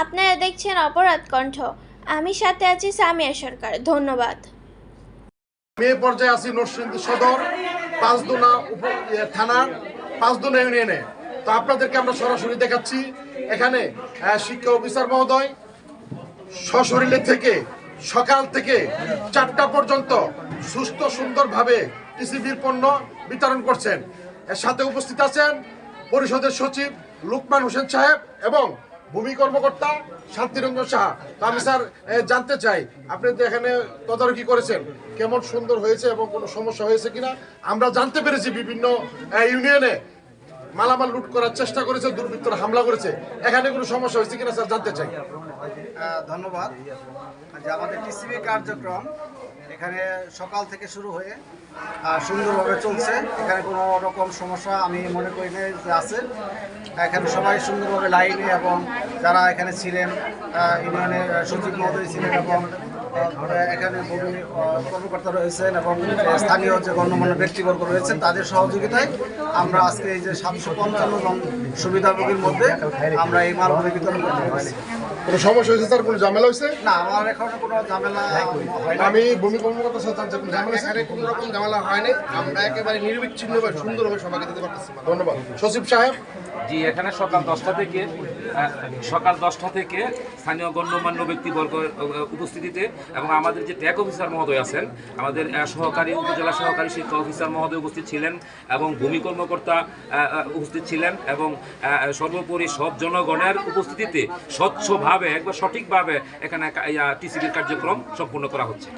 সংবাদ কণ্ঠ। আমি সাথে আছি সামিয়া সরকার। ধন্যবাদ। মে পর্যায়ে আছি নরসিংদী সদর, পাঁচদুনা থানার পাঁচদুনা ইউনিয়নে। তো আপনাদেরকে আমরা সরাসরি দেখাচ্ছি, এখানে শিক্ষা অফিসার মহোদয়, সশরীরে থেকে, সকাল থেকে চারটা পর্যন্ত সুস্থ, সুন্দরভাবে টিসিবির পণ্য বিতরণ করছেন। এর সাথে উপস্থিত আছেন পরিষদের সচিব লুকমান হোসেন সাহেব এবং ভূমি কর্মকর্তা শান্তিরঞ্জন সাহা। তো আমি স্যার জানতে চাই, আপনি তো এখানে তদারকি করেছেন। কেমন সুন্দর হয়েছে এবং কোনো সমস্যা হয়েছে কিনা? আমরা জানতে পেরেছি বিভিন্ন ইউনিয়নে মালামাল লুট করার চেষ্টা করেছে, দুর্বৃত্তরা হামলা করেছে। এখানে কোনো সমস্যা হয়েছে কিনা, স্যার, জানতে চাই। ধন্যবাদ। যে আমাদের টিসিবি কার্যক্রম এখানে সকাল থেকে শুরু হয়ে সুন্দরভাবে চলছে। এখানে কোনো রকম সমস্যা আমি মনে করি না যে আছে। এখানে সবাই সুন্দরভাবে লাইনে এবং যারা এখানে ছিলেন আহ, ইউনিয়নের সচিব মহোদয় ছিলেন এবং এখানে ভূমি কর্মকর্তা রয়েছেন এবং স্থানীয় যে গণ্যমান্য ব্যক্তিবর্গ রয়েছেন তাদের সহযোগিতায় আমরা আজকে এই যে সাতশো পঞ্চান্ন জন সুবিধাভোগীর মধ্যে আমরা এই মালগুলি বিতরণ করতে পারছি। কোনো সমস্যা হয়েছে স্যার? কোনো ঝামেলা হয়েছে? না আমার এখন কোনো ঝামেলা আমি ভূমি কর্মকর্তার সাথে? এখানে কোনো রকম ঝামেলা হয়নি। আমরা একেবারে নির্বিচ্ছিন্নভাবে সুন্দরভাবে সবাইকে দিতে পারতেছি ধন্যবাদ। সচিব সাহেব? জি এখানে সকাল দশটা থেকে সকাল দশটা থেকে স্থানীয় গণ্যমান্য ব্যক্তিবর্গ উপস্থিতিতে এবং আমাদের যে ট্যাগ অফিসার মহোদয় আছেন আমাদের সহকারী উপজেলা সহকারী শিক্ষা অফিসার মহোদয় উপস্থিত ছিলেন এবং ভূমি কর্মকর্তা উপস্থিত ছিলেন এবং আহ, সর্বোপরি সব জনগণের উপস্থিতিতে স্বচ্ছভাবে একবার সঠিকভাবে এখানে টিসিবির কার্যক্রম সম্পূর্ণ করা হচ্ছে।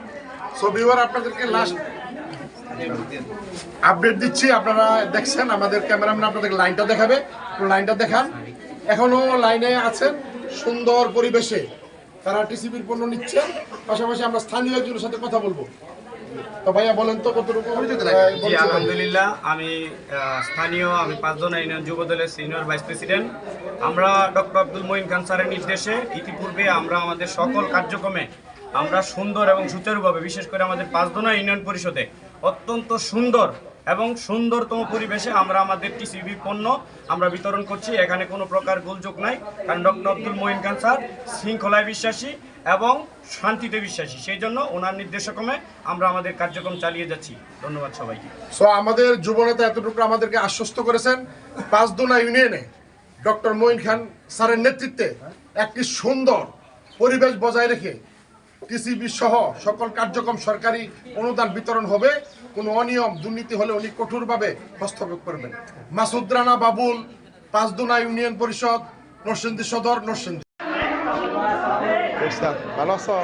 সো ভিউয়ার আপনাদেরকে লাস্ট আপডেট দিচ্ছি। আপনারা দেখছেন আমাদের ক্যামেরাম্যান আপনাদের লাইনটা দেখাবে। লাইনটা দেখান। এখনও লাইনে আছেন সুন্দর পরিবেশে। তারা টিসিবির পণ্য নিচ্ছে। পাশাপাশি আমরা স্থানীয় একজনের সাথে কথা বলব। তো ভাইয়া বলেন তো কতটুকু? জি আলহামদুলিল্লাহ আমি স্থানীয় আমি পাঁচজন ইউনিয়ন যুব দলের সিনিয়র ভাইস প্রেসিডেন্ট আমরা ডক্টর আব্দুল মঈন খান স্যারের নির্দেশে ইতিপূর্বে আমরা আমাদের সকল কার্যক্রমে আমরা সুন্দর এবং সুচারুভাবে, বিশেষ করে আমাদের পাঁচদোনা ইউনিয়ন পরিষদে অত্যন্ত সুন্দর এবং সুন্দরতম পরিবেশে আমরা আমাদের টিসিবি পণ্য আমরা বিতরণ করছি। এখানে কোনো প্রকার গোলযোগ নাই। কারণ ডক্টর আব্দুল মঈন খান স্যার শৃঙ্খলায় বিশ্বাসী এবং শান্তিতে বিশ্বাসী। সেই জন্য ওনার নির্দেশক্রমে আমরা আমাদের কার্যক্রম চালিয়ে যাচ্ছি। ধন্যবাদ সবাইকে। সো আমাদের যুবনেতা এতটুকু আমাদেরকে আশ্বস্ত করেছেন, পাঁচদোনা ইউনিয়নে ডক্টর মঈন খান স্যারের নেতৃত্বে একটি সুন্দর পরিবেশ বজায় রেখে টিসিবি সহ সকল কার্যক্রম সরকারি অনুদান বিতরণ হবে। কোনো অনিয়ম, দুর্নীতি হলে উনি কঠোরভাবে হস্তক্ষেপ করবেন। মাসুদ রানা বাবুল, পাঁচদোনা ইউনিয়ন পরিষদ, নরসিংদী সদর, নরসিংদী। ভালো আছো?